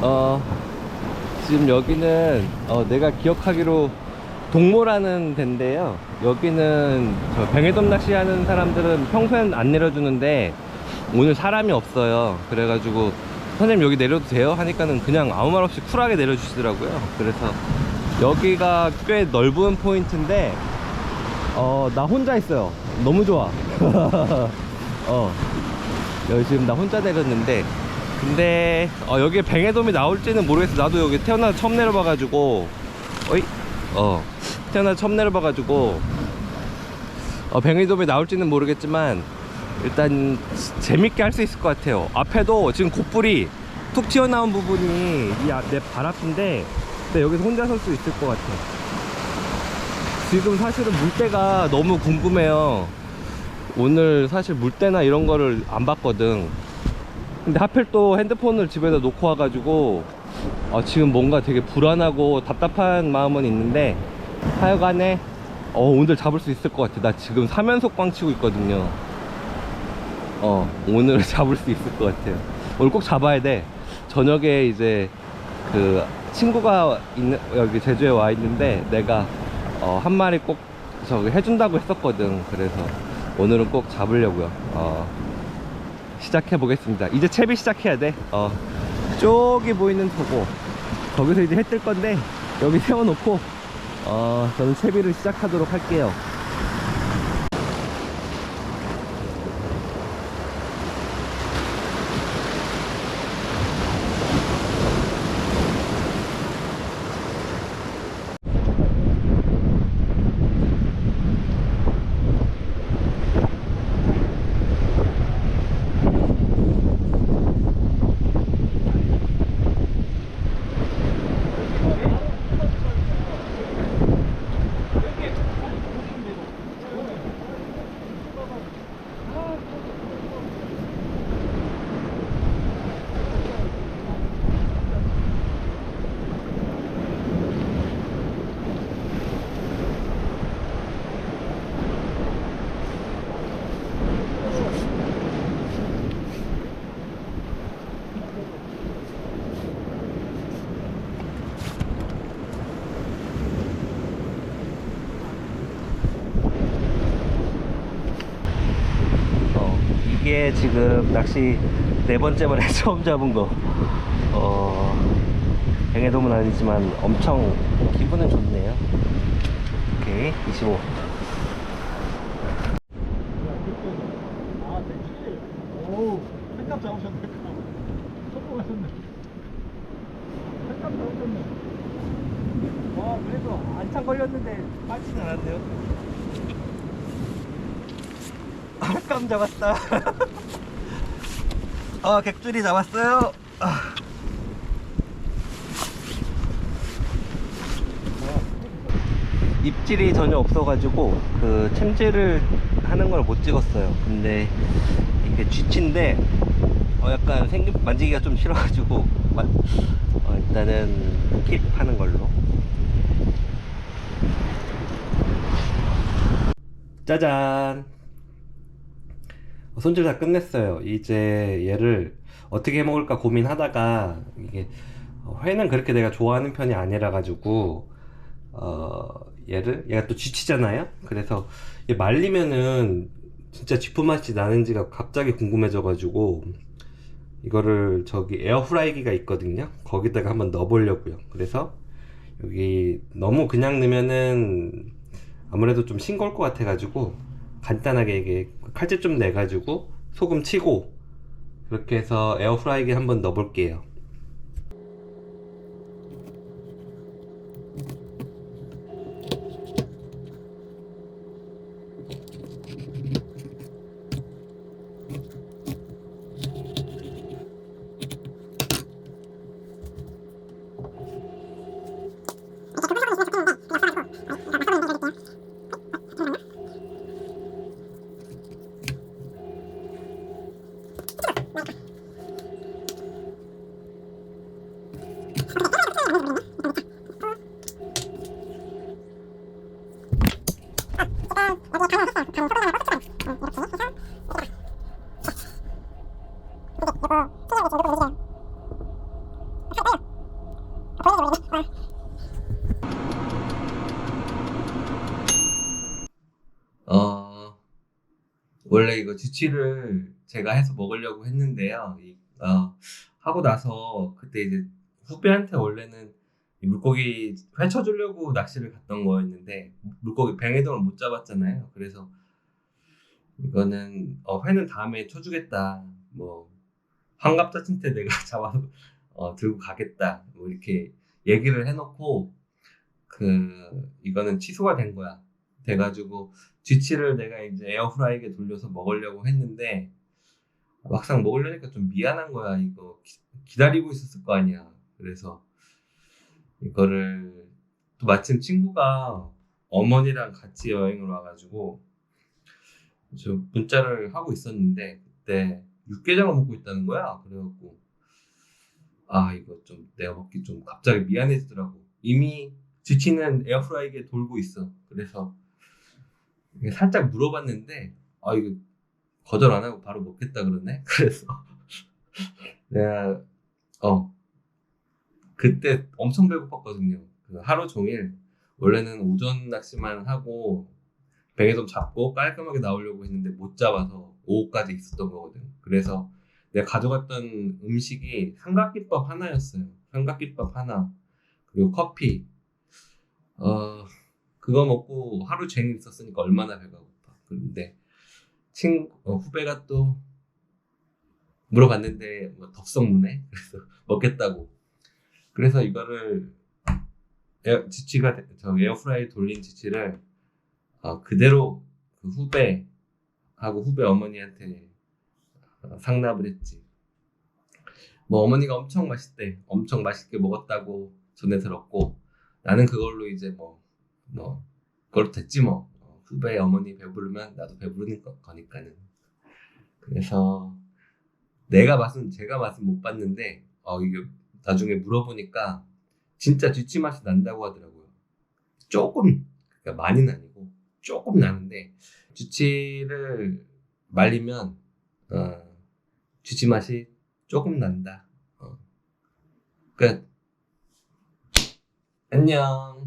어, 지금 여기는 어, 내가 기억하기로 동모라는 데인데요. 여기는 저 병해돔 낚시하는 사람들은 평소엔 안 내려주는데 오늘 사람이 없어요. 그래가지고 선생님 여기 내려도 돼요? 하니까는 그냥 아무 말 없이 쿨하게 내려주시더라고요. 그래서 여기가 꽤 넓은 포인트인데 어, 나 혼자 있어요. 너무 좋아. 어, 여기 지금 나 혼자 내렸는데 근데 어, 여기에 뱅에돔이 나올지는 모르겠어. 나도 여기 태어나서 처음 내려봐가지고 어이 어 태어나서 처음 내려봐가지고 어, 뱅에돔이 나올지는 모르겠지만 일단 지- 재밌게 할 수 있을 것 같아요. 앞에도 지금 곧불이 툭 튀어나온 부분이 내발 앞인데 근데 여기서 혼자 설 수 있을 것 같아. 지금 사실은 물때가 너무 궁금해요. 오늘 사실 물때나 이런 거를 안 봤거든 근데 하필 또 핸드폰을 집에다 놓고 와가지고 어, 지금 뭔가 되게 불안하고 답답한 마음은 있는데 하여간에 어, 오늘 잡을 수 있을 것 같아. 나 지금 3연속 꽝 치고 있거든요. 어 오늘 잡을 수 있을 것 같아요. 오늘 꼭 잡아야 돼. 저녁에 이제 그 친구가 있는 여기 제주에 와 있는데 내가 어, 한 마리 꼭 저기 해준다고 했었거든. 그래서 오늘은 꼭 잡으려고요. 어, 시작해 보겠습니다. 이제 채비 시작해야 돼. 어, 저기 보이는 저거. 거기서 이제 해 뜰 건데, 여기 세워놓고, 어, 저는 채비를 시작하도록 할게요. 어, 이게 지금 낚시 네 번째 만에 처음 잡은 거. 어, 뱅에돔은 아니지만 엄청 기분은 좋네요. 오케이, 25. 오, 횟감 잡으셨네. 성공하셨네. 횟감 잡으셨네. 와, 그래도 한참 걸렸는데 빠지진 않았네요. 감 잡았다. 아, 객줄이 잡았어요. 아. 입질이 전혀 없어가지고 그 챔질을 하는 걸 못 찍었어요. 근데 이게 쥐치인데 어 약간 생김 만지기가 좀 싫어가지고 마- 어 일단은 킵하는 걸로. 짜잔. 어, 손질 다 끝냈어요. 이제 얘를 어떻게 해 먹을까 고민하다가 이게 어, 회는 그렇게 내가 좋아하는 편이 아니라 가지고 어 얘를 얘가 또 쥐치잖아요. 그래서 얘 말리면은 진짜 쥐포 맛이 나는지가 갑자기 궁금해져 가지고 이거를 저기 에어프라이기가 있거든요. 거기다가 한번 넣어 보려고요. 그래서 여기 너무 그냥 넣으면은 아무래도 좀 싱거울 것 같아 가지고 간단하게 이게 칼집 좀 내 가지고 소금 치고 그렇게 해서 에어프라이기에 한번 넣어 볼게요. 여기에 가로 했어요. 가로 소금가루 꽂히고 응, 이렇게 해서 이렇게 이거 튀겨가지고 누르고 움직여요. 어떻게 빼요? 보이는지 모르겠네. 어, 원래 이거 주치를 제가 해서 먹으려고 했는데요. 이, 어, 하고 나서 그때 이제 후배한테 원래는 물고기 회쳐 주려고 낚시를 갔던 거였는데 물고기 뱅에돔을 못 잡았잖아요. 그래서 이거는 어, 회는 다음에 쳐주겠다. 뭐 환갑자 찐때 내가 잡아서 어, 들고 가겠다. 뭐 이렇게 얘기를 해놓고 그 이거는 취소가 된 거야. 돼가지고 쥐치를 내가 이제 에어프라이기에 돌려서 먹으려고 했는데 막상 먹으려니까 좀 미안한 거야. 이거 기, 기다리고 있었을 거 아니야. 그래서 이거를 또 마침 친구가 어머니랑 같이 여행을 와가지고 저 문자를 하고 있었는데 그때 육개장을 먹고 있다는 거야. 그래갖고 아 이거 좀 내가 먹기 좀 갑자기 미안해지더라고. 이미 쥐치는 에어프라이기에 돌고 있어. 그래서 살짝 물어봤는데 아 이거 거절 안 하고 바로 먹겠다 그러네. 그래서 내가 어 그때 엄청 배고팠거든요. 그 하루 종일 원래는 오전 낚시만 하고 뱅에돔 잡고 깔끔하게 나오려고 했는데 못 잡아서 오후까지 있었던 거거든. 그래서 내가 가져갔던 음식이 삼각김밥 하나였어요. 삼각김밥 하나 그리고 커피. 어 그거 먹고 하루 종일 있었으니까 얼마나 배가 고파. 그런데 친 어, 후배가 또 물어봤는데 뭐 덥석무네. 그래서 먹겠다고. 그래서 이거를 에어, 지치가 돼- 저 에어프라이 돌린 지치를 어, 그대로 그 후배하고 후배 어머니한테 어, 상납을 했지. 뭐 어머니가 엄청 맛있대. 엄청 맛있게 먹었다고 전해 들었고 나는 그걸로 이제 뭐뭐 그걸로 됐지 뭐 어, 후배 어머니 배부르면 나도 배부르는 거, 거니까는 그래서 내가 맛은 제가 맛은 못 봤는데 어 이게 나중에 물어보니까 진짜 쥐치 맛이 난다고 하더라고요. 조금 그러니까 많이는 아니고 조금 나는데 쥐치를 말리면 어 쥐치 맛이 조금 난다. 어. 끝 안녕